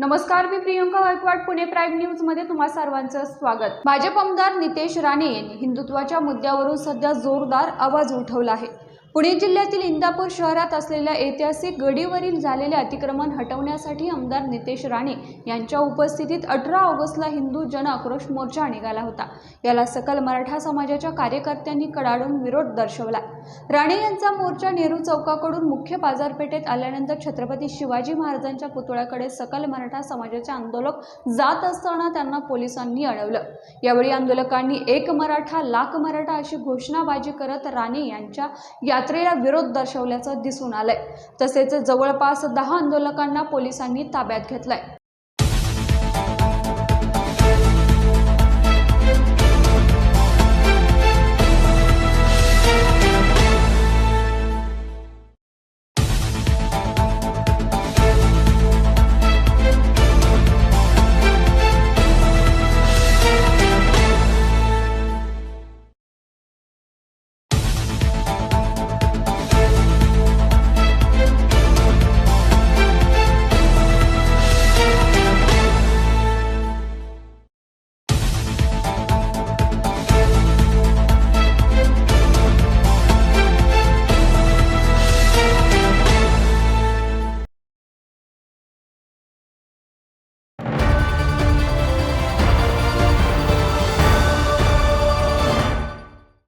नमस्कार मी प्रियंका गायकवाड पुणे प्राईम न्यूजमध्ये तुम्हा सर्वांचं स्वागत. भाजप आमदार नितेश राणे यांनी हिंदुत्वाच्या मुद्द्यावरून सध्या जोरदार आवाज उठवला आहे. पुणे जिल्ह्यातील इंदापूर शहरात असलेल्या ऐतिहासिक गडीवरील झालेले अतिक्रमण हटवण्यासाठी आमदार नितेश राणे यांच्या उपस्थितीत अठरा ऑगस्टला हिंदू जन आक्रोश मोर्चा निघाला होता. याला सकल मराठा समाजाच्या कार्यकर्त्यांनी कडाडून विरोध दर्शवला. राणे यांचा मोर्चा नेहरू चौकाकडून मुख्य बाजारपेठेत आल्यानंतर छत्रपती शिवाजी महाराजांच्या पुतळ्याकडे सकल मराठा समाजाचे आंदोलक जात असताना त्यांना पोलिसांनी अडवलं. यावेळी आंदोलकांनी एक मराठा लाख मराठा अशी घोषणाबाजी करत राणे यांच्या यात यात्रेला विरोध दर्शवल्याचं दिसून आलंय. तसेच जवळपास दहा आंदोलकांना पोलिसांनी ताब्यात घेतलंय.